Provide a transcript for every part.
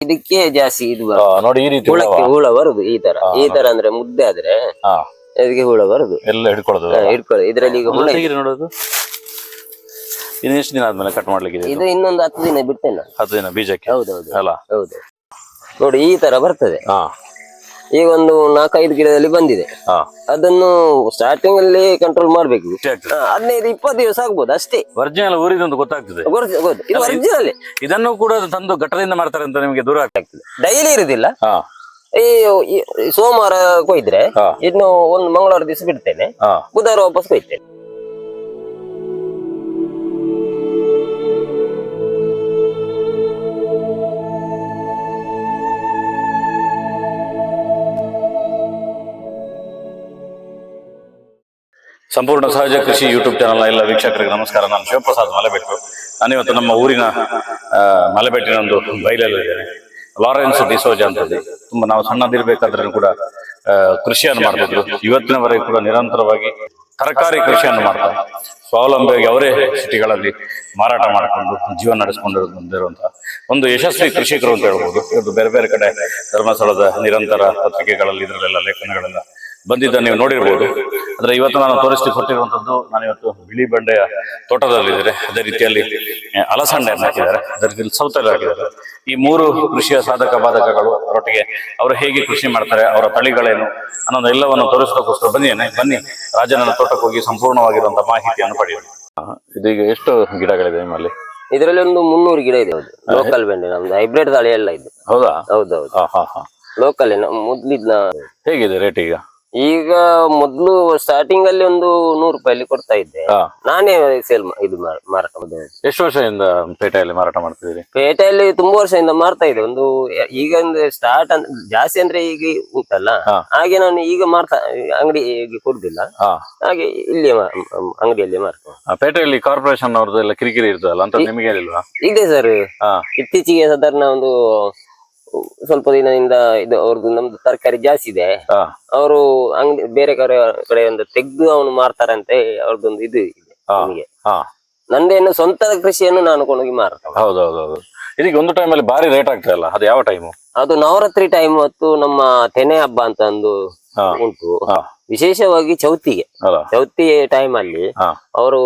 ಇದಕ್ಕೆ ಜಾಸ್ತಿ ಇದು ನೋಡಿ ಈ ರೀತಿ ಹುಳಕ್ಕೆ ಹುಳ ಬರುದು ಈ ತರ. ಈ ತರ ಅಂದ್ರೆ ಮುದ್ದೆ ಆದ್ರೆ ಹಾ. ಇದಕ್ಕೆ ಹುಳ ಬರುದು. ಎಲ್ಲ ಹಿಡ್ಕೊಳ್ಳೋದು. ಹಾ, ಇಟ್ಕೊಳ್ಳಿ ಇದ್ರಲ್ಲಿ ಈಗ ಹುಳ ಇದೆ. ಹೇಗಿದೆ ನೋಡೋದು. ಇನ್ನು ಎಷ್ಟು ದಿನ ಆದ್ಮೇಲೆ ಕಟ್ ಮಾಡ್ಲಿಕ್ಕೆ ಇದೆ? ಇದು ಇನ್ನೊಂದು ಹತ್ತು ದಿನ ಬಿಡ್ತೇನೆ ಹತ್ತು ದಿನ ಬೀಜಕ್ಕೆ? ಹೌದೌದು. ಅಲ್ಲ? ಹೌದು. ನೋಡಿ ಈ ತರ ಬರ್ತದೆ. ಹಾ. ಈಗ ಒಂದು ನಾಲ್ಕೈದು ಗಿಡದಲ್ಲಿ ಬಂದಿದೆ. ಹಾ. ಅದನ್ನು ಸ್ಟಾರ್ಟಿಂಗ್ ಅಲ್ಲಿ ಕಂಟ್ರೋಲ್ ಮಾಡ್ಬೇಕು. ಹಾ, ಹದಿನೈದು ಇಪ್ಪತ್ತು ದಿವಸ ಆಗ್ಬೋದು ಅಷ್ಟೇ. ಒರಿಜಿನಲ್ ಅಂತ ಗೊತ್ತಾಗ್ತದೆ. ಗೊತ್ತು- ಗೊತ್ತು. ಇದು ಒರಿಜಿನಲ್ ಇದನ್ನು ಕೂಡ ತಂದು ಘಟ್ಟದಿಂದ ಮಾಡ್ತಾರೆ ಅಂತ ನಿಮಗೆ ದೂರ ಆಗ್ತದೆ. ಡೈಲಿ ಇರುದಿಲ್ಲ. ಹಾ. ಈ ಈ- ಈ ಸೋಮವಾರ ಕೊಯ್ದ್ರೆ ಹಾ. ಇನ್ನು ಒಂದು ಮಂಗಳವಾರ ದಿವಸ ಬಿಡ್ತೇನೆ. ಹಾ. ಬುಧವಾರ ವಾಪಸ್ ಕೊಯ್ತೇನೆ. ಸಂಪೂರ್ಣ ಸಹಜ ಕೃಷಿ ಯೂಟ್ಯೂಬ್ ಚಾನಲ್ನ ಎಲ್ಲ ವೀಕ್ಷಕರಿಗೆ ನಮಸ್ಕಾರ. ನಾನು ಶಿವಪ್ರಸಾದ್ ಮಲೆಬೆಟ್ಟು. ನಾನಿವತ್ತು ನಮ್ಮ ಊರಿನ ಮಲೆಬೆಟ್ಟಿನ ಒಂದು ಬೈಲಲ್ಲಿದ್ದೇನೆ ಲಾರೆನ್ಸ್ ಡಿಸೋಜ ಅಂತದ್ದು ತುಂಬಾ ನಾವು ಸಣ್ಣದಿರಬೇಕಾದ್ರೂ ಕೂಡ ಕೃಷಿಯನ್ನು ಮಾಡ್ತಿದ್ರು ಇವತ್ತಿನವರೆಗೆ ಕೂಡ ನಿರಂತರವಾಗಿ ತರಕಾರಿ ಕೃಷಿಯನ್ನು ಮಾಡ್ತಾರೆ. ಸ್ವಾವಲಂಬಿಯಾಗಿ ಅವರೇ ಸಿಟಿಗಳಲ್ಲಿ ಮಾರಾಟ ಮಾಡಿಕೊಂಡು ಜೀವನ ನಡೆಸಿಕೊಂಡು ಬಂದಿರುವಂತಹ ಒಂದು ಯಶಸ್ವಿ ಕೃಷಿಕರು ಅಂತ ಹೇಳ್ಬೋದು. ಇವತ್ತು ಬೇರೆ ಬೇರೆ ಕಡೆ ಧರ್ಮಸ್ಥಳದ ನಿರಂತರ ಪತ್ರಿಕೆಗಳಲ್ಲಿ, ಇದರಲ್ಲೆಲ್ಲ ಲೇಖನಗಳೆಲ್ಲ ಬಂದಿದ್ದ ನೀವು ನೋಡಿರ್ಬೋದು. ಆದ್ರೆ ಇವತ್ತು ನಾನು ತೋರಿಸ್ತಿ ಕೊಟ್ಟಿರುವಂತದ್ದು ನಾನು ಇವತ್ತು ಬಿಳಿ ಬಂಡೆಯ ತೋಟದಲ್ಲಿದ್ದೇನೆ. ಅದೇ ರೀತಿಯಲ್ಲಿ ಅಲಸಂಡೆ ಅಲಸಂಡೆಯನ್ನು ಹಾಕಿದ್ದಾರೆ. ಅದೇ ರೀತಿಯಲ್ಲಿ ಸೌತೆಲ್ಲ ಹಾಕಿದ್ದಾರೆ. ಈ ಮೂರು ಕೃಷಿಯ ಸಾಧಕ ಬಾಧಕಗಳು ಅವರೊಟ್ಟಿಗೆ ಅವರು ಹೇಗೆ ಕೃಷಿ ಮಾಡ್ತಾರೆ ಅವರ ತಳಿಗಳೇನು ಅನ್ನೋದು ಎಲ್ಲವನ್ನು ತೋರಿಸೋದಕ್ಕೋಸ್ಕರ ಬಂದಿದ್ದೇನೆ ಬನ್ನಿ. ರಾಜನ ತೋಟಕ್ಕೆ ಹೋಗಿ ಸಂಪೂರ್ಣವಾಗಿರುವಂತಹ ಮಾಹಿತಿಯನ್ನು ಪಡೆಯೋಣ. ಇದೀಗ ಎಷ್ಟು ಗಿಡಗಳಿದೆ ನಿಮ್ಮಲ್ಲಿ? ಇದರಲ್ಲಿ ಒಂದು ಮುನ್ನೂರು ಗಿಡ ಇದೆ ಹೌದು. ಲೋಕಲ್ ಬೆಂಡೆ ನಮ್ದು ಹೈಬ್ರಿಡ್ ತಳಿ ಎಲ್ಲ ಇದೆ. ಹೌದಾ? ಹೌದೌದು. ಹಾ ಹಾ ಹಾ. ಲೋಕಲ್ ಮೊದ್ಲಿದ್ನ ಹೇಗಿದೆ ರೇಟ್ ಈಗ? ಈಗ ಮೊದ್ಲು ಸ್ಟಾರ್ಟಿಂಗ್ ಅಲ್ಲಿ ಒಂದು ನೂರು ರೂಪಾಯಿ ಕೊಡ್ತಾ ಇದ್ದೆ. ಹಾ. ನಾನೇ ಸೇಲ್ ಇದು ಮಾರ- ಮಾರಾಟ ಮಾಡಿದೆ. ಎಷ್ಟು ವರ್ಷದಿಂದ ಪೇಟೆಯಲ್ಲಿ ಮಾರಾಟ ಮಾಡ್ತಿದ್ದೀರಿ? ಪೇಟೆಯಲ್ಲಿ ತುಂಬಾ ವರ್ಷದಿಂದ ಮಾರ್ತಾ ಇದೆ ಒಂದು ಈಗ ಒಂದು ಸ್ಟಾರ್ಟ್ ಜಾಸ್ತಿ ಅಂದ್ರೆ ಈಗ ಉಂಟಲ್ಲ. ಹಾ. ಹಾಗೆ ನಾನು ಈಗ ಮಾರ್ತಾ ಅಂಗಡಿ ಕೊಡುದಿಲ್ಲ. ಹಾ. ಹಾಗೆ ಇಲ್ಲಿ ಅಂಗಡಿಯಲ್ಲಿ ಮಾರ್ತಾ. ಆ, ಪೇಟೆಯಲ್ಲಿ ಕಾರ್ಪೊರೇಷನ್ ಅವ್ರದ್ದು ಎಲ್ಲ ಕಿರಿಕಿರಿ ಇರ್ತದಲ್ಲ ಅಂತ ನಿಮಗೆ ಹೇಳಿಲ್ವಾ? ಇದೆ ಸರ್. ಹಾ. ಇತ್ತೀಚೆಗೆ ಸಾಧಾರಣ ಒಂದು ಸ್ವಲ್ಪ ದಿನದಿಂದ ಇದು ಅವ್ರದ್ದು ನಮ್ದು ತರಕಾರಿ ಜಾಸ್ತಿ ಇದೆ. ಅವರು ಅಂಗಡಿ ಬೇರೆ ಕಡೆ ಕಡೆ ಒಂದು ತೆಗ್ದು ಅವನು ಮಾರ್ತಾರಂತೆ ಅವ್ರದ್ದೊಂದು ಇದು ಇದೆ ನಮ್ಗೆ. ನಂದೇನು ಸ್ವಂತ ಕೃಷಿಯನ್ನು ನಾನು ಕೊಂಡೋಗಿ ಹೌದು ಹೌದೌದೌದು ಇದೀಗ ಒಂದು ಟೈಮಲ್ಲಿ ಭಾರಿ ರೇಟ್ ಆಗ್ತದಲ್ಲ ಅದು ಯಾವ ಟೈಮ್ ಅದು ನವರಾತ್ರಿ ಟೈಮ್ ಮತ್ತು ನಮ್ಮ ತೆನೆ ಹಬ್ಬ ಅಂತ ಒಂದು ಉಂಟು. ವಿಶೇಷವಾಗಿ ಚೌತಿಗೆ. ಅಲ್ಲ. ಚೌತಿ ಟೈಮ್ ಅಲ್ಲಿ ಅವರು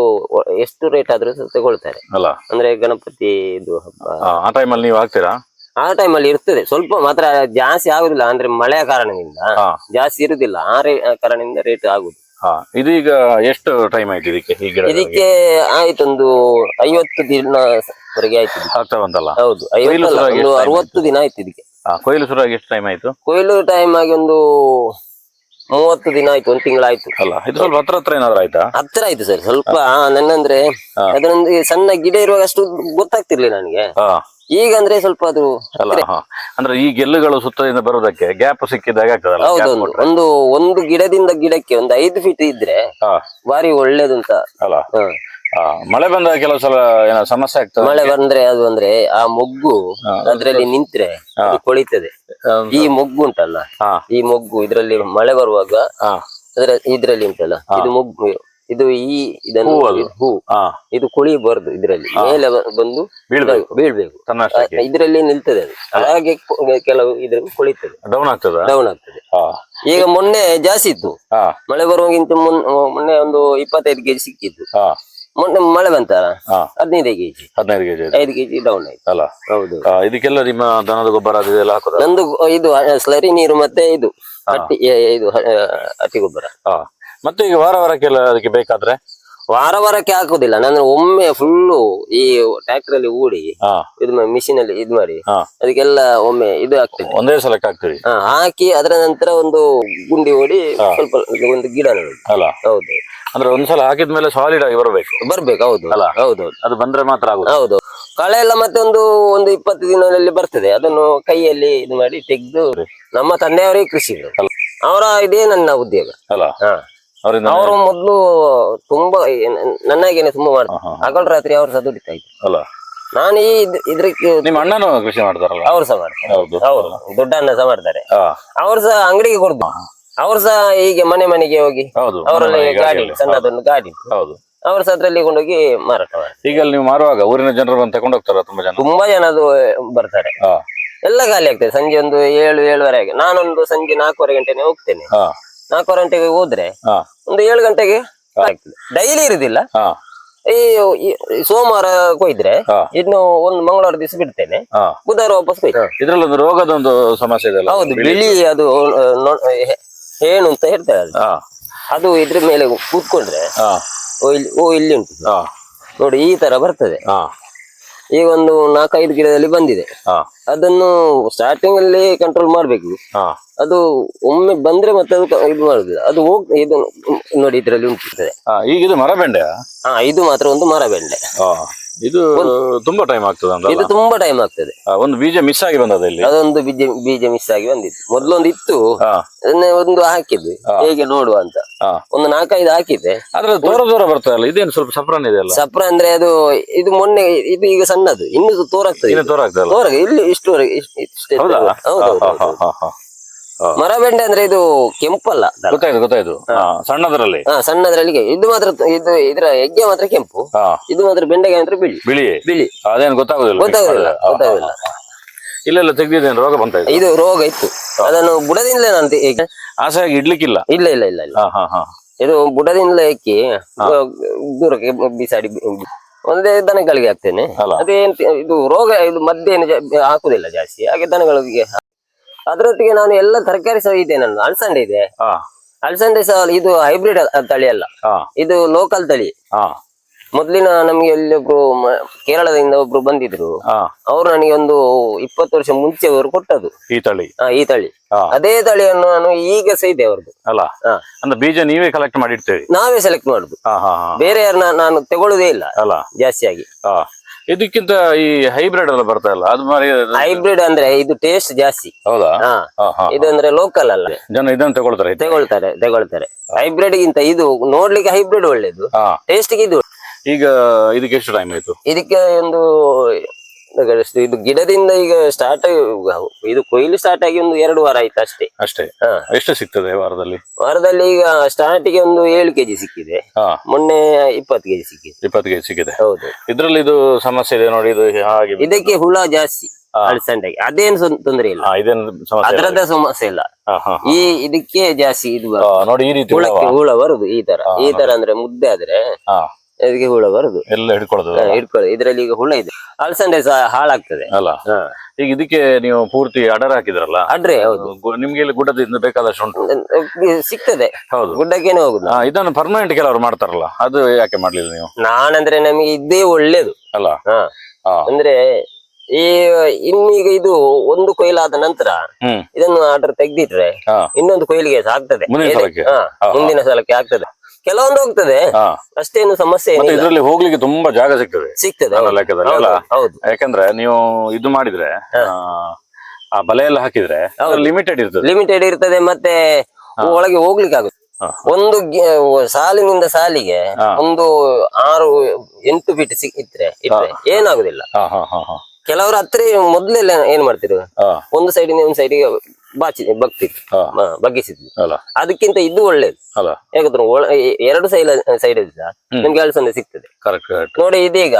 ಎಷ್ಟು ರೇಟ್ ಆದ್ರೂ ತಗೊಳ್ತಾರೆ. ಅಲ್ಲ. ಅಂದ್ರೆ ಗಣಪತಿ ಇದು ಹಬ್ಬ. ಆ, ಟೈಮ್ ಅಲ್ಲಿ ನೀವು ಹಾಕ್ತೀರಾ? ಆ ಟೈಮ್ ಅಲ್ಲಿ ಇರ್ತದೆ. ಸ್ವಲ್ಪ ಮಾತ್ರ ಜಾಸ್ತಿ ಆಗುದಿಲ್ಲ. ಅಂದ್ರೆ ಮಳೆಯ ಕಾರಣದಿಂದ ಜಾಸ್ತಿ ಇರುದಿಲ್ಲ. ಆ ರೇ ಕಾರಣದಿಂದ ರೇಟ್ ಆಗುದು. ಹಾ ಇದೀಗ ಎಷ್ಟು ಟೈಮ್ ಆಯ್ತು ಇದಕ್ಕೆ ಈ ಗಿಡ ಇದಕ್ಕೆ ಆಯ್ತೊಂದು ಐವತ್ತು ದಿನವರೆಗೆ ಆಯ್ತು ಇದಕ್ಕೆ. ಆಗ್ತಾ ಬಂತಲ್ಲ? ಹೌದು ಶುರುವಾಗಿ ಒಂದು ಅರವತ್ತು ದಿನ ಆಯ್ತು ಇದಕ್ಕೆ. ಆ, ಕೊಯ್ಲು ಶುರುವಾಗಿ ಎಷ್ಟು ಟೈಮ್ ಆಯ್ತು? ಕೊಯ್ಲು ಟೈಮ್ ಆಗಿ ಒಂದು ಮೂವತ್ತು ದಿನ ಆಯ್ತು ಒಂದ್ ತಿಂಗಳಾಯ್ತು ಅಲ್ಲ ಇದು ಸ್ವಲ್ಪ ಹತ್ರ ಹತ್ರ ಏನಾದ್ರು ಆಯ್ತಾ? ಹತ್ತಿರ ಆಯ್ತು ಸರ್ ಸ್ವಲ್ಪ ನನ್ನಂದ್ರೆ ಹಾ. ಅದರೊಂದು ಸಣ್ಣ ಗಿಡ ಇರುವಾಗ ಅಷ್ಟು ಗೊತ್ತಾಗ್ತಿರ್ಲಿ ನನಗೆ. ಈಗ ಅಂದ್ರೆ ಸ್ವಲ್ಪ ಅದು ಅಲ್ಲ ಹಾ. ಅಂದ್ರೆ ಈ ಗೆಲ್ಲುಗಳು ಸುತ್ತದಿಂದ ಬರೋದಕ್ಕೆ ಗ್ಯಾಪ್ ಸಿಕ್ಕಿದಾಗ ಆಗ್ತದಲ್ಲ gap ಹೌದೊಂದು. ಕೊಟ್ರೆ. ಒಂದು ಒಂದು ಗಿಡದಿಂದ ಗಿಡಕ್ಕೆ ಒಂದು ಐದು ಫೀಟ್ ಇದ್ರೆ ಹಾ. ಬಾರಿ ಒಳ್ಳೇದು ಅಂತ ಅಲ್ಲ. ಹ. ಆ, ಮಳೆ ಬಂದಾಗ ಕೆಲವು ಸಲ ಏನೋ ಸಮಸ್ಯೆ ಆಗ್ತದೆ? ಮಳೆ ಬಂದ್ರೆ ಅದು ಅಂದ್ರೆ ಆ ಮೊಗ್ಗು. ಅದ್ರಲ್ಲಿ ನಿಂತ್ರೆ. ಅದು ಕೊಳಿತದೆ. ಈ ಮೊಗ್ಗು ಉಂಟಲ್ಲ ಹಾ. ಈ ಮೊಗ್ಗು ಇದ್ರಲ್ಲಿ ಮಳೆ ಬರುವಾಗ ಹಾ. ಅದ್ರ ಇದ್ರಲ್ಲಿ ಉಂಟಲ್ಲ ಇದು ಮೊಗ್ಗು ಇದು ಈ ಇದನ್ನು ಹೂ ಅದು. ಹೂ. ಇದು ಕುಳಿಬಾರ್ದು ಇದ್ರಲ್ಲಿ. ಮೇಲೆ ಬ- ಬಂದು ಬೀಳ್ಬೇಕು. ಬೀಳ್ಬೇಕು. ತನ್ನಷ್ಟಕ್ಕೆ. ಇದರಲ್ಲಿ ನಿಲ್ತದೆ ಅದು. ಹಾಗೆ ಕು- ಕೆಲವು ಇದ್ರಲ್ಲಿ ಕುಳಿತದೆ. ಡೌನ್ ಆಗ್ತದ? ಡೌನ್ ಆಗ್ತದೆ. ಈಗ ಮೊನ್ನೆ ಜಾಸ್ತಿ ಇತ್ತು. ಮಳೆ ಬರುವಾಗಿಂತ ಮುನ್- ಮೊನ್ನೆ ಒಂದು ಇಪ್ಪತ್ತೈದು ಕೆಜಿ ಮೊನ್ನೆ ಮಳೆ ಬಂತಲ್ಲ? ಹದಿನೈದು ಕೆಜಿ. ಹದಿನೈದು ಕೆಜಿ ಐದು ಕೆಜಿ ಡೌನ್ ಆಯ್ತು. ಅಲ್ಲ? ಹೌದು. ಇದಕ್ಕೆಲ್ಲ ನಿಮ್ಮ ದನದ ಗೊಬ್ಬರ ಅದು ಇದೆಲ್ಲ ಹಾಕೋದ? ನಂದು ಇದು ಸ್ಲರಿ ನೀರು ಮತ್ತೆ ಇದು ಹಟ್ಟಿ ಇದು ಹಟ್ಟಿ ಗೊಬ್ಬರ. ಹಾ. ಮತ್ತೆ ಈಗ ವಾರ ವಾರಕ್ಕೆಲ್ಲ ಅದಕ್ಕೆ ಬೇಕಾದ್ರೆ? ವಾರ ವಾರಕ್ಕೆ ಹಾಕುದಿಲ್ಲ. ನಾನು ಒಮ್ಮೆ ಫುಲ್ಲು ಈ ಟ್ರಾಕ್ಟರ್ ಅಲ್ಲಿ ಓಡಿ ಇದು ಮಿಷಿನ್ ಅಲ್ಲಿ ಇದು ಮಾಡಿ ಅದಕ್ಕೆಲ್ಲ ಒಮ್ಮೆ ಇದು ಹಾಕ್ತೀವಿ ಒಂದೇ ಸಲಕ್ಕೆ ಹಾಕ್ತೀವಿ ಹಾಕಿ ಅದರ ನಂತರ ಒಂದು ಗುಂಡಿ ಓಡಿ ಸ್ವಲ್ಪ ಒಂದು ಗಿಡ ನೋಡಿ ಹೌದು. ಅಂದ್ರೆ ಒಂದ್ಸಲ ಹಾಕಿದ್ಮೇಲೆ ಸಾಲಿಡ್ ಆಗಿ ಬರಬೇಕು. ಬರ್ಬೇಕು ಹೌದು ಅಲ್ಲ? ಹೌದು ಅದು ಬಂದ್ರೆ ಮಾತ್ರ ಆಗುದು. ಹೌದು. ಕಳೆ ಎಲ್ಲ ಮತ್ತೆ ಒಂದು ಒಂದು ಇಪ್ಪತ್ತು ದಿನದಲ್ಲಿ ಬರ್ತದೆ. ಅದನ್ನು ಕೈಯಲ್ಲಿ ಇದು ಮಾಡಿ ತೆಗೆದು ನಮ್ಮ ತಂದೆಯವರೇ ಕೃಷಿ ಅವರ ಇದೇ ನನ್ನ ಉದ್ಯೋಗ. ಅಲ್ಲ? ಹಾ. ಅವರು ಮೊದಲು ತುಂಬಾ ನನ್ನಾಗೇನೆ ತುಂಬಾ ಮಾಡ್ತಾರೆ. ಹಗಲು ರಾತ್ರಿ ಅವ್ರು ಸಹ ದುಡಿತಾ ಇದ್ರು. ಅಲ್ಲ? ನಾನು ಈ ಇದ್- ಇದ್ರಕ್ಕೆ ನಿಮ್ಮ ಅಣ್ಣನು ಕೃಷಿ ಮಾಡ್ತಾರಲ್ಲ? ಅವ್ರು ಸಹ ಮಾಡ್ತಾರೆ. ಹೌದು. ಹೌದು. ದೊಡ್ಡ ಅಣ್ಣ ಸಹ ಮಾಡ್ತಾರೆ. ಅವ್ರು ಸಹ ಅಂಗಡಿಗೆ ಕೊಡುದು ಅವ್ರು ಸಹ ಹೀಗೆ ಮನೆ ಮನೆಗೆ ಹೋಗಿ ಹೌದು ಅವರಲ್ಲಿ ಮನೆ ಮನೆಗೆ ಗಾಡಿ ಗಾಡಿಯಲ್ಲಿ. ಸಣ್ಣದೊಂದು ಗಾಡಿ. ಹೌದು. ಅವ್ರು ಸಹ ಅದ್ರಲ್ಲಿ ಕೊಂಡೋಗಿ ಮಾರಾಟ ಮಾಡ್ತಾರೆ. ಈಗ ಅಲ್ಲಿ ನೀವು ಮಾರುವಾಗ ಊರಿನ ಜನರು ಬಂದು ತಗೊಂಡು ಹೋಗ್ತಾರ ತುಂಬಾ ಜನ? ತುಂಬಾ ಜನ ಅದು ಬರ್ತಾರೆ. ಹಾ. ಎಲ್ಲ ಖಾಲಿ ಆಗ್ತದೆ. ಸಂಜೆ ಒಂದು ಏಳು ಏಳುವರೆಗೆ ನಾನೊಂದು ಸಂಜೆ ನಾಲ್ಕೂವರೆ ಗಂಟೆನೆ ಹೋಗ್ತೇನೆ. ಹಾ. ನಾಲ್ಕೂವರೆ ಗಂಟೆಗೆ ಹೋದ್ರೆ ಹಾ. ಒಂದು ಏಳು ಗಂಟೆಗೆ ಆಗ್ತದೆ. ಡೈಲಿ ಇರುದಿಲ್ಲ. ಹಾ. ಈ ಈ- ಈ ಸೋಮವಾರ ಕೊಯ್ದ್ರೆ ಹಾ. ಇನ್ನು ಒಂದು ಮಂಗಳವಾರ ದಿವಸ ಬಿಡ್ತೇನೆ. ಹಾ. ಬುಧವಾರ ವಾಪಸ್ ಕೊಯ್ತೇನೆ. ಇದ್ರಲ್ಲಿ ಒಂದು ರೋಗದ ಒಂದು ಸಮಸ್ಯೆ ಇದೆ ಹೌದು ಬಿಳಿ ಅದು ಆ, ನೊ- ಹೆ- ಹೇನು ಅಂತ ಹೇಳ್ತಾರೆ ಅದು ಹಾ. ಅದು ಇದ್ರ ಮೇಲೆ ಕೂತ್ಕೊಂಡ್ರೆ ಹಾ. ಓ ಇಲ್ಲಿ ಓ ಇಲ್ಲಿ ಉಂಟು. ಹಾ. ನೋಡಿ ಈ ತರ ಬರ್ತದೆ. ಹಾ. ಈಗ ಒಂದು ನಾಲ್ಕೈದು ಗಿಡದಲ್ಲಿ ಬಂದಿದೆ. ಹಾ. ಅದನ್ನು ಸ್ಟಾರ್ಟಿಂಗ್ ಅಲ್ಲಿ ಕಂಟ್ರೋಲ್ ಮಾಡ್ಬೇಕು. ಹಾ. ಅದು ಒಮ್ಮೆ ಬಂದ್ರೆ ಮತ್ತೆ ಅದು ಕ- ಇದು ಮಾಡುದಿಲ್ಲ. ಅದು ಹೋಗ್ ಇದು ನೋಡಿ ಇದ್ರಲ್ಲಿ ಉಂಟು. ಹಾ ಈಗ ಇದು ಮರ ಬೆಂಡೆ ಹಾ ಇದು ಮಾತ್ರ ಒಂದು ಮರ ಬೆಂಡೆ ಹಾ. ಇದು ತುಂಬಾ ಟೈಮ್ ಆಗ್ತದೆ ಅಂತ ಇದು ತುಂಬಾ ಟೈಮ್ ಆಗ್ತದೆ. ಒಂದು ಬೀಜ ಮಿಸ್ ಆಗಿ ಬಂದದ ಇಲ್ಲಿ? ಅದೊಂದು ಬೀಜ ಬೀಜ ಮಿಸ್ ಆಗಿ ಬಂದಿತ್ತು ಮೊದ್ಲೊಂದು ಇತ್ತು ಅದನ್ನೇ ಒಂದು ಹಾಕಿದ್ವಿ. ಹೇಗೆ ನೋಡುವ ಅಂತ. ಒಂದು ನಾಲ್ಕೈದು ಹಾಕಿದ್ದೆ. ಆದ್ರೆ ದೂರ ದೂರ ಬರ್ತದಲ್ಲ ಇದೇನು ಸ್ವಲ್ಪ ಸಪ್ರನ್ ಇದೆ ಅಲ್ಲ? ಸಪ್ರ ಅಂದ್ರೆ ಅದು ಇದು ಮೊನ್ನೆ ಇದು ಈಗ ಸಣ್ಣದು. ಇನ್ನು ತೋರಾಗ್ತದೆ. ತೋರಾಗ್ತದೆ ತೋರಾಗ ತೋರ ಇಲ್ಲಿ ಇಷ್ಟೇ ಹೌದಾ? ಮರ ಬೆಂಡೆ ಅಂದ್ರೆ ಇದು ಕೆಂಪಲ್ಲ? ಅಲ್ಲ ಗೊತ್ತಾಯ್ತು. ಸಣ್ಣದ್ರಲ್ಲಿ? ಹಾ ಸಣ್ಣದ್ರಲ್ಲಿ ಕೆ- ಇದು ಮಾತ್ರ ಇದು ಇದ್ರ ಹೆಗ್ಗೆ ಮಾತ್ರ ಕೆಂಪು. ಹಾ. ಇದು ಮಾತ್ರ ಬೆಂಡೆಗೆ ಅಂದ್ರೆ ಬಿಳಿ. ಬಿಳಿ. ಬಿಳಿ. ಅದೇನು ಗೊತ್ತಾಗುದಿಲ್ಲ ಗೊತ್ತಾಗುದಿಲ್ಲ ಹಾ, ಹಾ, ಗೊತ್ತಾಗುದಿಲ್ಲ. ಹಾ. ಇಲ್ಲೆಲ್ಲ ತೆಗ್ದಿದ್ದೇನೆ? ರೋಗ ಬಂತ ಇದು? ಇದು ರೋಗ ಇತ್ತು. ಅದನ್ನು ಬುಡದಿಂದಲೇ ನಾನು ತೆ- ಆಸೆಯಾಗಿ ಇಡ್ಲಿಕ್ಕಿಲ್ಲ? ಇಲ್ಲ ಇಲ್ಲ ಇಲ್ಲ ಇಲ್ಲ. ಹಾ ಹಾ ಹಾ. ಇದು ಬುಡದಿಂದಲೇ ಇಕ್ಕಿ ದೂರಕ್ಕೆ ಬಿಸಾಡಿ ಬಿ- ಒಂದೇ ದನಗಳಿಗೆ ಹಾಕ್ತೇನೆ. ಅದೇ ಅದೇನ್ ತಿ- ಇದು ರೋಗ ಇದು ಮದ್ದೇನು ಜಾ- ಹಾಕುದಿಲ್ಲ ಜಾಸ್ತಿ. ಹಾಗೆ ದನಗಳಿಗೆ ಅದರೊಟ್ಟಿಗೆ ನಾನು ಎಲ್ಲ ತರಕಾರಿ ಸಹ ಇದೆ ನಾನು ಅಲಸಂಡೆ ಇದೆ. ಹಾ. ಅಲಸಂಡೆ ಸಹ ಇದು ಹೈಬ್ರಿಡ್ ತಳಿ ಅಲ್ಲ. ಇದು ಲೋಕಲ್ ತಳಿ. ಮೊದ್ಲಿನ ನಮ್ಗೆ ಇಲ್ಲಿ ಒಬ್ರು ಕೇರಳದಿಂದ ಒಬ್ರು ಬಂದಿದ್ರು. ಅವ್ರು ನನಗೆ ಒಂದು ಇಪ್ಪತ್ತು ವರ್ಷ ಮುಂಚೆ ಅವರು ಕೊಟ್ಟದ್ದು. ಈ ತಳಿ. ಆ, ಈ ತಳಿ. ಅದೇ ತಳಿಯನ್ನು ನಾನು ಈಗ ಸಹ ಇದೆ ಅವ್ರದ್ದು ಅಲ್ಲ? ಅಂದ್ರೆ ಬೀಜ ನೀವೇ ಕಲೆಕ್ಟ್ ಮಾಡಿ ಇಡ್ತೇವೆ ನಾವೇ ಸೆಲೆಕ್ಟ್ ಮಾಡುದು. ಬೇರೆ ಯಾರು ನಾನು ತಗೊಳ್ಳುದೇ ಇಲ್ಲ. ಅಲ್ಲ? ಜಾಸ್ತಿಯಾಗಿ. ಇದಕ್ಕಿಂತ ಈ ಹೈಬ್ರಿಡ್ ಎಲ್ಲ ಬರ್ತಾ ಇಲ್ಲ. ಅದು ಮಾರಿ ಹೈಬ್ರಿಡ್ ಅಂದ್ರೆ ಇದು ಟೇಸ್ಟ್ ಜಾಸ್ತಿ. ಹೌದಾ? ಹಾ. ಹಾ ಹಾ ಇದು ಅಂದ್ರೆ ಲೋಕಲ್ ಅಲ್ಲ. ಜನ ಇದನ್ನ ತಗೊಳ್ತಾರೆ ತಗೊಳ್ತಾರೆ ತಗೊಳ್ತಾರೆ. ಹೈಬ್ರಿಡ್ ಗಿಂತ ಇದು ನೋಡ್ಲಿಕ್ಕೆ ಹೈಬ್ರಿಡ್ ಒಳ್ಳೇದು. ಹಾ. ಟೇಸ್ಟ್ ಇದು ಈಗ ಇದಕ್ಕೆ ಎಷ್ಟು ಟೈಮ್ ಆಯ್ತು? ಇದಕ್ಕೆ ಒಂದು ಇದು ಗಿಡದಿಂದ ಈಗ ಸ್ಟಾರ್ಟ್ ಇದು ಕೊಯ್ಲು ಸ್ಟಾರ್ಟ್ ಆಗಿ ಒಂದು ಎರಡು ವಾರ ಆಯ್ತು ಅಷ್ಟೇ. ಅಷ್ಟೇ. ಹಾ. ಎಷ್ಟು ಸಿಗ್ತದೆ ವಾರದಲ್ಲಿ? ವಾರದಲ್ಲಿ ಈಗ ಸ್ಟಾರ್ಟಿಗೆ ಒಂದು ಏಳು ಕೆಜಿ ಸಿಕ್ಕಿದೆ. ಹಾ. ಮೊನ್ನೆ ಇಪ್ಪತ್ತು ಕೆಜಿ ಸಿಕ್ಕಿದೆ. ಇಪ್ಪತ್ತು ಕೆಜಿ ಸಿಕ್ಕಿದೆ. ಹೌದು. ಇದ್ರಲ್ಲಿ ಇದು ಸಮಸ್ಯೆ ಇದೆ ನೋಡಿ ಇದು ಹಾಗೆ ಇದಕ್ಕೆ ಹುಳ ಜಾಸ್ತಿ. ಅಳಸಂಡೆಗೆ ಅದೇನು ತೊಂದರೆ ಇಲ್ಲ. ಅದರದ ಸಮಸ್ಯೆ ಇಲ್ಲ. ಈ ಇದಕ್ಕೆ ಜಾಸ್ತಿ ಇದು ನೋಡಿ ಈ ರೀತಿ ಹುಳಕ್ಕೆ ಹುಳ ಬರುದು ಈ ತರ. ಈ ತರ ಅಂದ್ರೆ ಮುದ್ದೆ ಆದ್ರೆ ಹಾ. ಇದಕ್ಕೆ ಹುಳ ಬರುದು. ಎಲ್ಲ ಹಿಡ್ಕೊಳ್ಳೋದು ಹಿಡ್ಕೊಳ್ಳೋದು. ಇದರಲ್ಲಿ ಈಗ ಹುಳ ಇದೆ. ಅಲಸಂಡೆ ಸಹ ಹಾಳಾಗ್ತದೆ. ಅಲ್ಲ. ಈಗ ಇದಕ್ಕೆ ನೀವು ಪೂರ್ತಿ ಅಡರ್ ಹಾಕಿದ್ರಲ್ಲ? ಅಡ್ರೆ ಹೌದು. ನಿಮ್ಗೆ ಇಲ್ಲಿ ಗುಡ್ಡದಿಂದ ಬೇಕಾದಷ್ಟು ಉಂಟು. ಸಿಗ್ತದೆ. ಹೌದು. ಗುಡ್ಡಕ್ಕೇನೆ ಹೋಗುದು. ಇದನ್ನು ಪರ್ಮನೆಂಟ್ ಕೆಲವರು ಮಾಡ್ತಾರಲ್ಲ ಅದು ಯಾಕೆ ಮಾಡ್ಲಿಲ್ಲ ನೀವು? ನಾನಂದ್ರೆ ನಮಗೆ ಇದೇ ಒಳ್ಳೇದು. ಅಲ್ಲ? ಅಂದ್ರೆ ಈ ಇನ್ನೀಗ ಇದು ಒಂದು ಕೊಯ್ಲಾದ ನಂತರ ಇದನ್ನು ಆರ್ಡರ್ ತೆಗ್ದಿಟ್ರೆ ಇನ್ನೊಂದು ಕೊಯ್ಲಿಗೆ ಆಗ್ತದೆ ಮುಂದಿನ ಸಲಕ್ಕೆ ಆಗ್ತದೆ. ಕೆಲವೊಂದು ಹೋಗ್ತದೆ. ಹಾ. ಅಷ್ಟೇನು ಸಮಸ್ಯೆ ಮತ್ತೆ ಏನಿಲ್ಲ. ಇದ್ರಲ್ಲಿ ಹೋಗ್ಲಿಕ್ಕೆ ತುಂಬಾ ಜಾಗ ಸಿಗ್ತದೆ. ಸಿಗ್ತದೆ ನನ್ನ ಹೌದು. ಲೆಕ್ಕದಲ್ಲಿ ಅಲ್ಲ ಹೌದು. ಯಾಕಂದ್ರೆ ನೀವು ಇದು ಮಾಡಿದ್ರೆ ಆ, ಆ ಬಲೆ ಎಲ್ಲ ಹಾಕಿದ್ರೆ ಲಿಮಿಟೆಡ್ ಇರ್ತದೆ. ಲಿಮಿಟೆಡ್ ಇರ್ತದೆ ಮತ್ತೆ ಒಳಗೆ ಹೋಗ್ಲಿಕ್ಕೆ ಆಗುತ್ತೆ. ಹಾ. ಒಂದು ಗಿ- ಸಾಲಿನಿಂದ ಸಾಲಿಗೆ ಹಾ. ಒಂದು ಆರು ಎಂಟು ಫೀಟ್ ಸಿಕ್ ಇಟ್ರೆ ಇಟ್ರೆ ಏನಾಗುದಿಲ್ಲ. ಹಾ ಹಾ ಹಾ ಹಾ. ಕೆಲವರು ಹತ್ರ ಮೊದ್ಲೆಲ್ಲ ಏನ್ ಮಾಡ್ತಿರು ಹಾ. ಒಂದು ಸೈಡಿನ ಒಂದು ಸೈಡಿಗೆ ಬಾಚಿ ಬಗ್ತಿತ್ತು ಹಾ. ಬಗ್ಗಿಸಿದ್ವಿ. ಅದಕ್ಕಿಂತ ಇದು ಒಳ್ಳೇದು. ಯಾಕಂದ್ರೆ ಎರಡು ಸೈಡ್ ಸೈಡ್ ನಿಮ್ಗೆ ಕೆಲಸ ಸಿಗ್ತದೆ. ನೋಡಿ ಇದೀಗ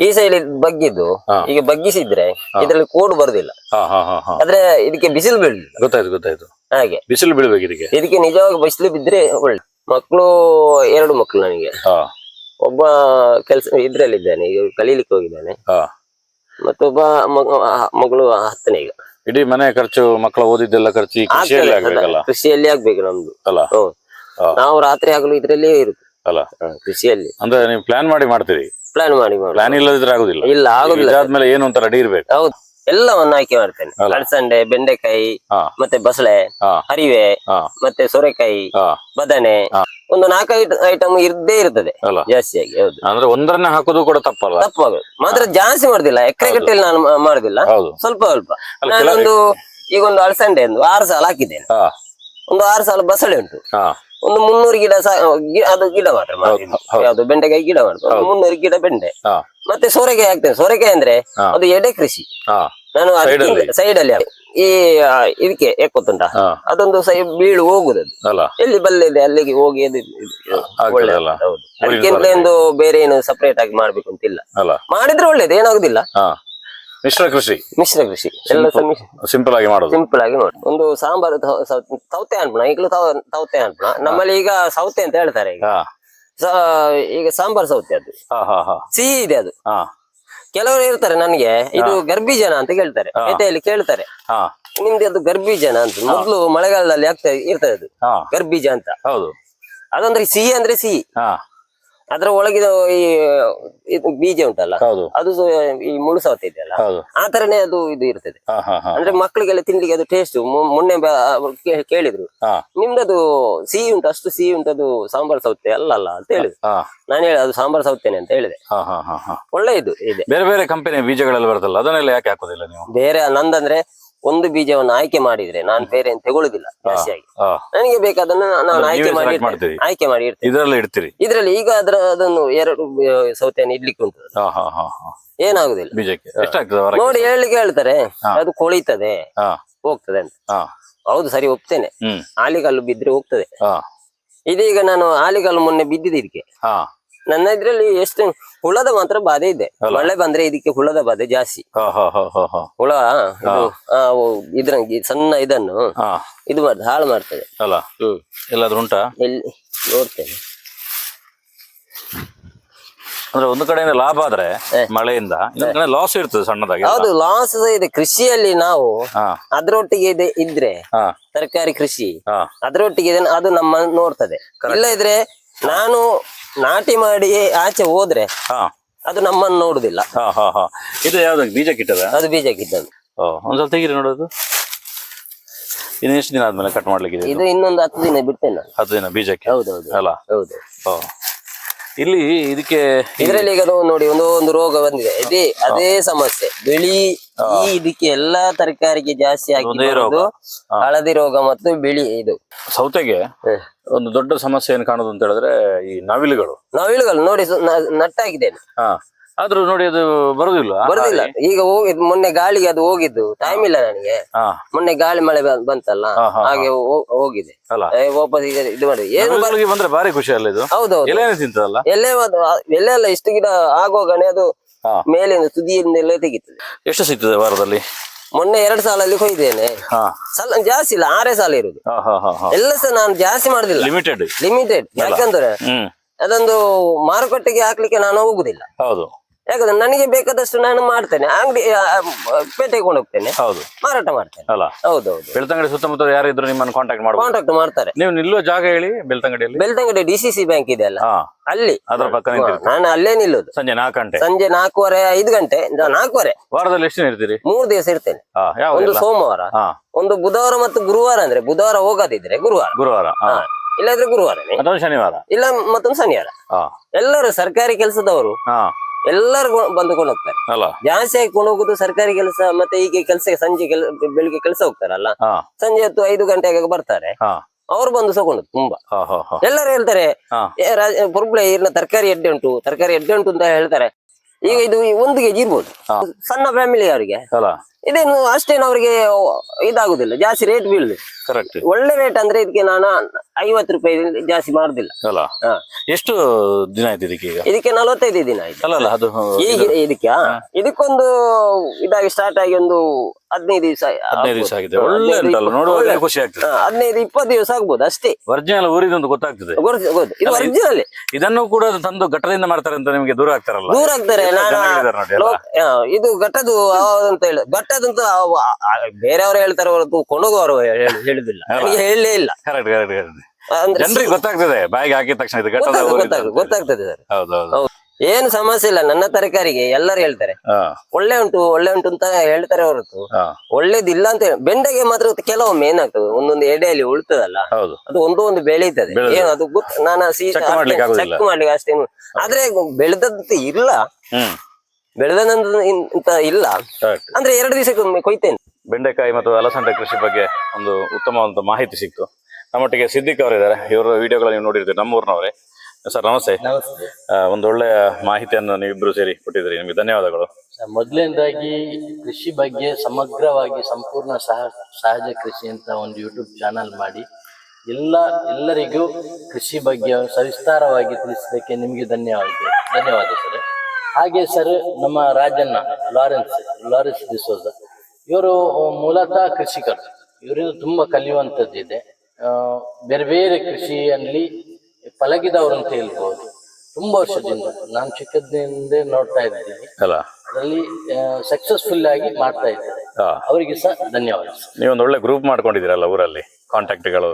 ಈ ಸೈಡ್ ಬಗ್ಗಿದ್ದು ಈಗ ಬಗ್ಗಿಸಿದ್ರೆ ಇದ್ರಲ್ಲಿ ಕೋಡ್ ಬರುದಿಲ್ಲ. ಆದ್ರೆ ಇದಕ್ಕೆ ಬಿಸಿಲು ಬೀಳುದಿಲ್ಲ ಗೊತ್ತಾಯ್ತು ಗೊತ್ತಾಯ್ತು. ಹಾಗೆ. ಬಿಸಿಲು ಬೀಳ್ಬೇಕು ಇದಕ್ಕೆ. ಇದಕ್ಕೆ ನಿಜವಾಗಿ ಬಿಸಿಲು ಬಿದ್ರೆ ಒಳ್ಳೆ ಮಕ್ಕಳು ಎರಡು ಮಕ್ಕಳು ನನಗೆ. ಒಬ್ಬ ಕೆಲಸ ಇದ್ರಲ್ಲಿದ್ದಾನೆ ಈಗ ಕಲೀಲಿಕ್ಕೆ ಹೋಗಿದ್ದಾನೆ. ಹಾ. ಮತ್ತೊಬ್ಬ ಮಗಳು ಹತ್ತನೇ ಈಗ. ಇಡೀ ಮನೆ ಖರ್ಚು ಮಕ್ಕಳ ಓದಿದ್ದೆಲ್ಲ ಖರ್ಚು ಈ ಕೃಷಿಯಲ್ಲಿ ಆಗ್ಬೇಕಲ್ಲ? ಕೃಷಿಯಲ್ಲಿ ಆಗ್ಬೇಕು ನಮ್ದು. ಅಲ್ಲ? ಹ್ಮ್. ನಾವು ರಾತ್ರಿ ಹಗಲು ಇದ್ರಲ್ಲೇ ಇರುತ್ತೆ ಅಲ್ಲ? ಕೃಷಿಯಲ್ಲಿ. ಅಂದ್ರೆ ನೀವು ಪ್ಲಾನ್ ಮಾಡಿ ಮಾಡ್ತೀರಿ? ಪ್ಲಾನ್ ಮಾಡಿ ಪ್ಲಾನ್ ಇಲ್ಲದಿದ್ರೆ ಆಗುದಿಲ್ಲ. ಇಲ್ಲ ಆಗುದಿಲ್ಲ. ಆದ್ಮೇಲೆ ಏನು ಅಂತ ರೆಡಿ ಇರ್ಬೇಕು? ಹೌದು. ಎಲ್ಲವನ್ನು ಆಯ್ಕೆ ಮಾಡ್ತೇನೆ. ಅಲಸಂಡೆ ಬೆಂಡೆಕಾಯಿ ಮತ್ತೆ ಬಸಳೆ ಹರಿವೆ ಮತ್ತೆ ಸೋರೆಕಾಯಿ ಬದನೆ ಒಂದು ನಾಲ್ಕು ಐಟಮ್ ಇರ್ದೇ ಇರ್ತದೆ. ಜಾಸ್ತಿಯಾಗಿ ಹೌದು. ಅಂದ್ರೆ ಒಂದರನ್ನ ಹಾಕೋದು ಕೂಡ ತಪ್ಪಲ್ಲ? ತಪ್ಪಾಗ ಮಾತ್ರ ಜಾಸ್ತಿ ಮಾಡುದಿಲ್ಲ. ಎಕರೆ ಗಟ್ಟಲೆ ನಾನು ಮಾಡುದಿಲ್ಲ. ಸ್ವಲ್ಪ ಸ್ವಲ್ಪ ನಾನೊಂದು ಈಗ ಒಂದು ಅಳಸಂಡೆ ಒಂದು ಆರು ಸಾಲ ಹಾಕಿದ್ದೇನೆ. ಒಂದು ಆರು ಸಾಲ ಬಸಳೆ ಉಂಟು. ಒಂದು ಮುನ್ನೂರು ಗಿಡ ಅದು ಗಿಡ ಮಾತ್ರ. ಯಾವ್ದು ಬೆಂಡೆಕಾಯಿ ಗಿಡ ಮಾಡ್ತಾರೆ ಮುನ್ನೂರು ಗಿಡ ಬೆಂಡೆ. ಮತ್ತೆ ಸೋರೆಕಾಯಿ ಹಾಕ್ತೇನೆ. ಸೋರೆಕಾಯಿ ಅಂದ್ರೆ. ಅದು ಎಡೆ ಕೃಷಿ. ನಾನು ಸೈಡ್ ಅಲ್ಲಿ. ಈ ಇದಕ್ಕೆ ಎಕ್ಕೊತ್ತುಂಟ. ಅದೊಂದು ಸೈ ಬೀಳು ಹೋಗುದು ಎಲ್ಲಿ ಬಲ್ಲೆ ಇದೆ ಅಲ್ಲಿಗೆ ಹೋಗಿ ಅದಕ್ಕಿಂತ ಒಂದು ಬೇರೆ ಏನು ಸಪರೇಟ್ ಆಗಿ ಮಾಡ್ಬೇಕು ಅಂತಿಲ್ಲ. ಅಲ್ಲ. ಮಾಡಿದ್ರೆ ಒಳ್ಳೇದು ಏನಾಗುದಿಲ್ಲ. ಮಿಶ್ರ ಕೃಷಿ. ಮಿಶ್ರ ಕೃಷಿ. ಎಲ್ಲ ಸಿಂಪಲ್ ಆಗಿ ಮಾಡೋದು. ಸಿಂಪಲ್ ಆಗಿ ನೋಡಿ. ಒಂದು ಸಾಂಬಾರು ಸೌತೆ ಅನ್ಪಣ ಈಗಲೂ ಸೌತೆ ತೌತೆ ಅನ್ಪಣ ನಮ್ಮಲ್ಲಿ ಈಗ ಸೌತೆ ಅಂತ ಹೇಳ್ತಾರೆ ಈಗ. ಈಗ ಸಾಂಬಾರ್ ಸೌತೆ ಅದು. ಸಿಹಿ ಇದೆ ಅದು. ಕೆಲವರು ಇರ್ತಾರೆ ನನಗೆ ಇದು ಗರ್ಭಿಜನ ಅಂತ ಕೇಳ್ತಾರೆ. ಜೊತೆಯಲ್ಲಿ ಕೇಳ್ತಾರೆ. ಹಾ. ನಿಮ್ದು ಅದು ಗರ್ಭಿಜನ ಅಂತ. ಮೊದ್ಲು ಮಳೆಗಾಲದಲ್ಲಿ ಆಗ್ತಾ ಇರ್ತದೆ ಅದು. ಗರ್ಭೀಜ ಅಂತ. ಹೌದು. ಅದಂದ್ರೆ ಸಿಹಿ ಅಂದ್ರೆ ಸಿಹಿ. ಅದ್ರ ಒಳಗಿದ ಈ ಇದು ಬೀಜ ಉಂಟಲ್ಲ ಹೌದು. ಅದು ಸೊ- ಈ ಮುಳು ಸೌತೆ ಇದೆಯಲ್ಲ ಹೌದು. ಆ ತರನೇ ಅದು ಇದು ಇರ್ತದೆ. ಹಾ ಹಾ ಹಾ. ಅಂದ್ರೆ ಮಕ್ಕಳಿಗೆಲ್ಲ ತಿನ್ಲಿಕ್ಕೆ ಅದು ಟೇಸ್ಟ್ ಮೊನ್ನೆ ಬ- ಅವ್ರು ಕೇ- ಕೇಳಿದ್ರು. ಹಾ. ನಿಮ್ದದು ಸಿಹಿ ಉಂಟು ಅಷ್ಟು ಸಿಹಿ ಉಂಟು ಅದು ಸಾಂಬಾರ್ ಸೌತೆ ಅಲ್ಲ ಅಲ್ಲ ಅಂತ ಹೇಳಿದ್ರು. ಹಾ. ನಾನು ಹೇಳಿ ಅದು ಸಾಂಬಾರ್ ಸೌತೆನೆ ಅಂತ ಹೇಳಿದೆ. ಹಾ ಹಾ ಹಾ ಹಾ. ಒಳ್ಳೆ ಇದು. ಇದೆ ಬೇರೆ ಬೇರೆ ಕಂಪನಿ ಬೀಜಗಳೆಲ್ಲ ಬರ್ತಲ್ಲ ಅದನ್ನೆಲ್ಲ ಯಾಕೆ ಹಾಕೋದಿಲ್ಲ ನೀವು? ಬೇರೆ ನಂದಂದ್ರೆ ಒಂದು ಬೀಜವನ್ನು ಆಯ್ಕೆ ಮಾಡಿದ್ರೆ ನಾನು ಬೇರೆ ತಗೊಳ್ಳುದಿಲ್ಲ ಜಾಸ್ತಿಯಾಗಿ. ನನಗೆ ಬೇಕಾದನ್ನ ನಾನು ಆಯ್ಕೆ ಮಾಡಿ? ಆಯ್ಕೆ ಮಾಡಿ ಇಡ್ತೇನೆ. ಇಡ್ತೀರಿ. ಇದ್ರಲ್ಲಿ ಈಗ ಅದ್ರ ಅದನ್ನು ಎರಡು ಸೌತೆಯನ್ನು ಇಡ್ಲಿಕ್ಕೆ ಉಂಟು ಏನಾಗುದಿಲ್ಲ. ಬೀಜಕ್ಕೆ ನೋಡಿ ಹೇಳಲಿಕ್ಕೆ ಹೇಳ್ತಾರೆ. ಅದು ಕೊಳಿತದೆ. ಹೋಗ್ತದೆ ಅಂತ. ಹೌದು ಸರಿ ಒಪ್ತೇನೆ ಆಲಿಗಲ್ಲು ಬಿದ್ರೆ ಹೋಗ್ತದೆ. ಹಾ. ಇದೀಗ ನಾನು ಆಲಿಗಲ್ಲು ಮೊನ್ನೆ ಬಿದ್ದಿದ್ದೆ ಇದಕ್ಕೆ. ಹಾ. ನನ್ನ ಇದ್ರಲ್ಲಿ ಎಷ್ಟು ಹುಳದ ಮಾತ್ರ ಬಾಧೆ ಇದೆ. ಮಳೆ ಬಂದ್ರೆ ಇದಕ್ಕೆ ಹುಳದ ಬಾಧೆ ಜಾಸ್ತಿ. ಹುಳ ಇದ್ರ ಸಣ್ಣ ಇದನ್ನು ಇದು ಮಾಡ್ತದೆ ಹಾಳು ಮಾಡ್ತದೆ. ಅಲ್ಲ. ಹ್ಮ್. ಎಲ್ಲಾದ್ರೂ ಉಂಟಾ? ಎಲ್ಲಿ? ನೋಡ್ತೇನೆ. ಅಂದ್ರೆ ಒಂದು ಕಡೆ ಲಾಭ ಆದ್ರೆ ಮಳೆಯಿಂದ ಇನ್ನೊಂದು ಕಡೆ ಲಾಸ್ ಇರ್ತದೆ ಸಣ್ಣದಾಗಿ. ಹೌದು ಲಾಸ್ ಇದೆ. ಕೃಷಿಯಲ್ಲಿ ನಾವು ಅದರೊಟ್ಟಿಗೆ ಇದೆ ಇದ್ರೆ ತರಕಾರಿ ಕೃಷಿ. ಅದ್ರೊಟ್ಟಿಗೆ ಇದೆ ಅದು ನಮ್ಮ ನೋಡ್ತದೆ. ಇಲ್ಲ ಇದ್ರೆ ನಾನು ನಾಟಿ ಮಾಡಿ ಆಚೆ ಹೋದ್ರೆ ಹಾ. ಅದು ನಮ್ಮನ್ನು ನೋಡುದಿಲ್ಲ. ಹಾ ಹಾ ಹಾ. ಇದು ಯಾವ್ದು? ಬೀಜ ಕಿಟ್ಟದ? ಅದು ಬೀಜ ಕಿಟ್ಟದ್ದು. ಓ ಒಂದ್ಸಲ ತೆಗೀರಿ ನೋಡೋದು ಇನ್ನು ಎಷ್ಟು ದಿನ ಆದ್ಮೇಲೆ ಕಟ್ ಮಾಡ್ಲಿಕ್ಕೆ ಇದು ಇನ್ನೊಂದು ಹತ್ತು ದಿನ ಬಿಡ್ತೇನೆ ಹತ್ತು ದಿನ ಬೀಜಕ್ಕೆ? ಹೌದೌದು. ಅಲ್ಲ? ಹೌದು. ಓ. ಇಲ್ಲಿ ಇದಕ್ಕೆ ಇದ್ರಲ್ಲಿ ಈಗ ನೋಡಿ ಒಂದು ಒಂದು ರೋಗ ಬಂದಿದೆ. ಇದೇ ಅದೇ ಸಮಸ್ಯೆ. ಬಿಳಿ ಈ ಇದಕ್ಕೆ ಎಲ್ಲಾ ತರಕಾರಿಗೆ ಜಾಸ್ತಿ ಆಗಿ ಒಂದೇ ರೋಗ. ಹಳದಿ ರೋಗ ಮತ್ತು ಬಿಳಿ ಇದು. ಸೌತೆಗೆ ಒಂದು ದೊಡ್ಡ ಸಮಸ್ಯೆ ಏನ್ ಕಾಣೋದು ಅಂತ ಹೇಳಿದ್ರೆ ಈ ನವಿಲುಗಳು. ನವಿಲುಗಳು ನೋಡಿ ನಟ್ಟಾಗಿದೆ. ಆದ್ರೂ ನೋಡಿ ಅದು ಬರುದಿಲ್ಲ. ಬರುದಿಲ್ಲ. ಈಗ ಹೋಗಿದ್ ಮೊನ್ನೆ ಗಾಳಿಗೆ ಅದು ಹೋಗಿದ್ದು. ಟೈಮ್ ಇಲ್ಲ ನನಗೆ. ಹಾ. ಮೊನ್ನೆ ಗಾಳಿ ಮಳೆ ಬ- ಬಂತಲ್ಲ? ಹಾ, ಹಾ, ಹಾಗೆ ಹೋ- ಹೋಗಿದೆ. ಅಲ್ಲ. ಏ, ವಾಪಸ್ ಈಗ ಇದು ಮಾಡಿ ಏನು ಬಂದ್ರೆ ಭಾರಿ ಖುಷಿ ಅಲ್ಲ ಇದು? ಹೌದೌದು ಎಲೆನೇ ತಿಂತದಲ್ಲ? ಎಲ್ಲೇ ಅದು- ಎಲ್ಲೇ ಅಲ್ಲ ಇಷ್ಟು ಗಿಡ ಆಗೋಗಣೆ ಅದು ಹಾ. ಮೇಲಿಂದ ತುದಿಯಿಂದ ಎಲ್ಲ ತೆಗಿತದೆ. ಎಷ್ಟು ಸಿಗ್ತದೆ ವಾರದಲ್ಲಿ? ಮೊನ್ನೆ ಎರಡು ಸಾಲಲ್ಲಿ ಕೊಯ್ದೇನೆ. ಹಾ. ಸಲ ಜಾಸ್ತಿ ಇಲ್ಲ ಆರೇ ಸಾಲ ಇರುದು. ಹಾ ಹಾ ಹಾ ಹಾ. ಎಲ್ಲ ಸಹ ನಾನು ಜಾಸ್ತಿ ಮಾಡುದಿಲ್ಲ. ಲಿಮಿಟೆಡ್ ಲಿಮಿಟೆಡ್ ಯಾಕಂದ್ರೆ ಹ್ಮ್. ಅದೊಂದು ಮಾರುಕಟ್ಟೆಗೆ ಹಾಕ್ಲಿಕ್ಕೆ ನಾನು ಹೋಗುದಿಲ್ಲ. ಹೌದು. ಯಾಕಂದ್ರೆ ನನಗೆ ಬೇಕಾದಷ್ಟು ನಾನು ಮಾಡ್ತೇನೆ. ಅಂಗಡಿ ಪೇಟೆಗೆ ಕೊಂಡು ಹೋಗ್ತೇನೆ. ಹೌದು. ಮಾರಾಟ ಮಾಡ್ತೇನೆ. ಅಲ್ಲ? ಹೌದು ಬೆಳ್ತಂಗಡಿ ಸುತ್ತಮುತ್ತ ಯಾರಿದ್ರು ನಿಮ್ಮನ್ನು ಕಾಂಟ್ಯಾಕ್ಟ್ ಮಾಡಿ ಕಾಂಟ್ಯಾಕ್ಟ್ ಮಾಡ್ತಾರೆ. ನೀವು ನಿಲ್ಲುವ ಜಾಗ ಹೇಳಿ ಬೆಳ್ತಂಗಡಿಯಲ್ಲಿ? Belthangady D C C bank ಇದೆ ಅಲ್ಲ. ಅಲ್ಲಿ. ಅದರ ಪಕ್ಕ ನಾನು ಅಲ್ಲೇ ನಿಲ್ಲುದು. ಸಂಜೆ ನಾಲ್ಕು ಗಂಟೆ. ಸಂಜೆ ನಾಲ್ಕೂವರೆ ಐದು ಗಂಟೆ ನಾಲ್ಕೂವರೆ. ವಾರದಲ್ಲಿ ಎಷ್ಟು ಇರ್ತೀರಿ? ಮೂರು ದಿವಸ ಇರ್ತೇನೆ. ಒಂದು ಸೋಮವಾರ. ಒಂದು ಬುಧವಾರ ಮತ್ತು ಗುರುವಾರ ಅಂದ್ರೆ ಬುಧವಾರ ಹೋಗದಿದ್ರೆ ಗುರುವಾರ. ಗುರುವಾರ ಇಲ್ಲಾದ್ರೆ ಗುರುವಾರ ಶನಿವಾರ? ಇಲ್ಲ ಮತ್ತೊಂದು ಶನಿವಾರ. ಎಲ್ಲರೂ ಸರ್ಕಾರಿ ಕೆಲಸದವರು ಹಾ. ಎಲ್ಲರೂ ಬಂದು ಕೊಂಡು ಹೋಗ್ತಾರೆ. ಅಲ್ಲ. ಜಾಸ್ತಿ ಆಗಿ ಕೊಂಡು ಹೋಗುದು ಸರ್ಕಾರಿ ಕೆಲಸ ಮತ್ತೆ ಈಗ ಕೆಲಸ ಸಂಜೆ ಕೆಲ ಬೆಳಿಗ್ಗೆ ಕೆಲಸ ಹೋಗ್ತಾರಲ್ಲ ಸಂಜೆ ಹೊತ್ತು ಐದು ಗಂಟೆಗೆ ಬರ್ತಾರೆ. ಹಾ. ಅವ್ರು ಬಂದು ಸಕೊಂಡು ತುಂಬಾ. ಎಲ್ಲರೂ ಹೇಳ್ತಾರೆ ಇರ್ಲ ಪುರ್ಬಳೆ ಇರ್ನ ತರಕಾರಿ ಎಡ್ಡೆ ಉಂಟು ತರಕಾರಿ ಎಡ್ಡೆ ಉಂಟು ಅಂತ ಹೇಳ್ತಾರೆ. ಈಗ ಇದು ಒಂದು ಕೆಜಿ ಇರ್ಬೋದು. ಸಣ್ಣ ಫ್ಯಾಮಿಲಿ ಅವರಿಗೆ. ಇದೇನು ಅಷ್ಟೇನು ಅವರಿಗೆ ಇದಾಗುದಿಲ್ಲ ಜಾಸ್ತಿ ರೇಟ್ ಬೀಳುದು ಕರೆಕ್ಟ್ ಒಳ್ಳೆ ರೇಟ್ ಅಂದ್ರೆ ಇದಕ್ಕೆ ನಾನು ಐವತ್ತು ರೂಪಾಯಿ ಜಾಸ್ತಿ ಮಾಡುದಿಲ್ಲ ಅಲ್ಲ ಎಷ್ಟು ದಿನ ಆಯ್ತು ಇದಕ್ಕೆ ಈಗ? ಇದಕ್ಕೆ ನಲವತ್ತೈದು ದಿನ ಆಯ್ತು. ಅಲ್ಲ ಅದು ಈಗ ಇದಕ್ಕೆ ಇದಕ್ಕೊಂದು ಇದಾಗಿ ಸ್ಟಾರ್ಟ್ ಆಗಿ ಒಂದು ಹದಿನೈದು ದಿವಸ ಹದಿನೈದು ದಿವಸ ಆಗಿದೆ. ಒಳ್ಳೆ ಉಂಟಲ್ಲ ನೋಡುವಾಗ ಖುಷಿ ಆಗ್ತದೆ. ಹದಿನೈದು ಇಪ್ಪತ್ತು ದಿವಸ ಆಗ್ಬೋದು ಅಷ್ಟೇ. ಒರಿಜಿನಲ್ ಊರಿದೊಂದು ಗೊತ್ತಾಗ್ತದೆ. ಗೊತ್ತು ಗೊತ್ತು ಇದು ಒರಿಜಿನಲ್ ಇದನ್ನು ಕೂಡ ತಂದು ಘಟ್ಟದಿಂದ ಮಾಡ್ತಾರೆ ಅಂತ ನಿಮಗೆ ದೂರ ಆಗ್ತಾರಲ್ಲ? ದೂರ ಆಗ್ತಾರೆ. ಇದು ಘಟ್ಟದು ಅಂತ ಹೇಳಿ. ಘಟ್ಟದಂತ ಬೇರೆಯವರು ಹೇಳ್ತಾರೆ ಹೊರತು ಕೊಣಗುವವರು ಹೇಳು- ಹೇಳುದಿಲ್ಲ ಹೇಳಲೇ ಇಲ್ಲ. ಕರೆಕ್ಟ್ ಕರೆಕ್ಟ್ ಕರೆಕ್ಟ್ ಅಂದ್ರೆ ಜನರಿಗೆ ಗೊತ್ತಾಗ್ತದೆ ಬಾಯಿಗೆ ಹಾಕಿದ ತಕ್ಷಣ ಇದು ಘಟ್ಟದ ಗೊತ್ತಾಗ್ತದೆ ಊರಿದ್ದು ಅಂತ. ಗೊತ್ತಾಗ್ತದೆ ಸರ್. ಹೌದು ಏನು ಸಮಸ್ಯೆ ಇಲ್ಲ ನನ್ನ ತರಕಾರಿಗೆ ಎಲ್ಲರೂ ಹೇಳ್ತಾರೆ. ಹಾ. ಒಳ್ಳೆ ಉಂಟು ಒಳ್ಳೆ ಉಂಟು ಅಂತ ಹೇಳ್ತಾರೆ ಹೊರತು. ಹಾ. ಒಳ್ಳೇದಿಲ್ಲ ಅಂತ ಹೇಳಿ ಬೆಂಡೆಗೆ ಮಾತ್ರ ಕೆಲವೊಮ್ಮೆ ಏನಾಗ್ತದೆ ಒಂದೊಂದು ಎಡೆಯಲ್ಲಿ ಉಳ್ತದಲ್ಲ ಹೌದು. ಅದು ಒಂದು ಒಂದು ಬೆಳೀತದೆ. ಬೆಳೆದು. ಏನು ಅದು ಗೊತ್ತ ನಾನು Check ಮಾಡ್ಲಿಕ್ಕೆ ಆಗುದಿಲ್ಲ. ಚೆಕ್ ಮಾಡ್ಲಿಕ್ಕೆ ಅಷ್ಟೇನು ಆದ್ರೆ ಬೆಳೆದದ್ದು ಇಲ್ಲ. ಹ್ಮ್. ಬೆಳೆದಂತ ಇಂತ ಇಲ್ಲ. ಕರೆಕ್ಟ್ ಅಂದ್ರೆ ಎರಡು ದಿವಸಕ್ಕೊಮ್ಮೆ ಕೊಯ್ತೇನೆ. ಬೆಂಡೆಕಾಯಿ ಮತ್ತು ಅಲಸಂದೆ ಕೃಷಿ ಬಗ್ಗೆ ಒಂದು ಉತ್ತಮವಾದ ಮಾಹಿತಿ ಸಿಕ್ತು. ನಮ್ಮೊಟ್ಟಿಗೆ ಸಿದ್ದಿಕ್ ಅವರಿದ್ದಾರೆ. ಇವರ ವಿಡಿಯೋಗಳನ್ನು ನೀವು ನೋಡಿರ್ತೀರಿ. ನಮ್ಮೂರಿನವರೇ. ಸರ್ ನಮಸ್ತೆ. ಒಂದು ಒಳ್ಳೆಯ ಮಾಹಿತಿಯನ್ನು ನೀವಿಬ್ರು ಸೇರಿ ಕೊಟ್ಟಿದ್ದೀರಿ. ನಿಮಗೆ ಧನ್ಯವಾದಗಳು. ಮೊದಲನೇದಾಗಿ ಕೃಷಿ ಬಗ್ಗೆ ಸಮಗ್ರವಾಗಿ ಸಂಪೂರ್ಣ ಸಹ ಸಹಜ ಕೃಷಿ ಅಂತ ಒಂದು ಯೂಟ್ಯೂಬ್ ಚಾನಲ್ ಮಾಡಿ ಎಲ್ಲ ಎಲ್ಲರಿಗೂ ಕೃಷಿ ಬಗ್ಗೆ ಸವಿಸ್ತಾರವಾಗಿ ತಿಳಿಸಿದ್ದಕ್ಕೆ ನಿಮಗೆ ಧನ್ಯವಾದ ಧನ್ಯವಾದ ಸರ್. ಹಾಗೆ ಸರ್ ನಮ್ಮ ರಾಜಣ್ಣ ಲಾರೆನ್ಸ್ ಲಾರೆನ್ಸ್ ಡಿಸೋಜ. ಇವರು ಮೂಲತಃ ಕೃಷಿಕರು. ಇವರಿಂದ ತುಂಬಾ ಕಲಿಯುವಂಥದ್ದಿದೆ ಬೇರೆ ಬೇರೆ ಕೃಷಿಯಲ್ಲಿ ಪಳಗಿದವರು ಅಂತ ಹೇಳ್ಬೋದು. ತುಂಬಾ ವರ್ಷದಿಂದ. ನಾನು ಚಿಕ್ಕದಿಂದ ನೋಡ್ತಾ ಇದ್ದೀನಿ. ಅಲ್ಲ. ಅದರಲ್ಲಿ ಸಕ್ಸಸ್ಫುಲ್ ಆಗಿ ಮಾಡ್ತಾ ಇದ್ದಾರೆ. ಅವರಿಗೆ ಸಹ ಧನ್ಯವಾದ. ನೀವೊಂದು ಒಳ್ಳೆ ಗ್ರೂಪ್ ಮಾಡ್ಕೊಂಡಿದ್ದೀರಲ್ಲ ಊರಲ್ಲಿ ಕಾಂಟ್ಯಾಕ್ಟ್ಗಳು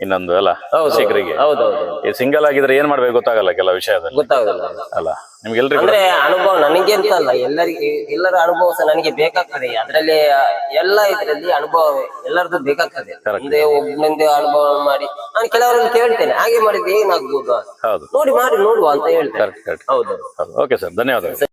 ಇನ್ನೊಂದು ಅಲ್ಲ ಕೃಷಿಕರಿಗೆ ಹೌದೌದು ಈ ಸಿಂಗಲ್ ಆಗಿದ್ರೆ ಏನ್ ಮಾಡ್ಬೇಕು ಗೊತ್ತಾಗಲ್ಲ ಕೆಲವು ವಿಷಯದಲ್ಲಿ. ಗೊತ್ತಾಗಲ್ಲ. ಅಲ್ಲ ನಿಮ್ಗೆಲ್ರಿಗೂ ಅಂದ್ರೆ ಅನುಭವ ನನಗೆ ಅಂತ ಅಲ್ಲ ಎಲ್ಲರಿಗೆ ಎಲ್ಲರ ಅನುಭವ ಸಹ ನನಗೆ ಬೇಕಾಗ್ತದೆ. ಅದ್ರಲ್ಲಿ ಎಲ್ಲ ಇದರಲ್ಲಿ ಅನುಭವ ಎಲ್ಲರದ್ದು ಬೇಕಾಗ್ತದೆ. ಒಬ್ಬನಿಂದ ಅನುಭವ ಮಾಡಿ ನಾನು ಕೆಲವರನ್ನು ಕೇಳ್ತೇನೆ ಹಾಗೆ ಮಾಡಿದ್ರೆ ಏನಾಗ್ಬೋದು ಹೌದು. ನೋಡಿ ಮಾಡಿ ನೋಡುವ ಅಂತ ಹೇಳ್ತಾರೆ ಹೌದು. ಓಕೆ ಸರ್ ಧನ್ಯವಾದಗಳು.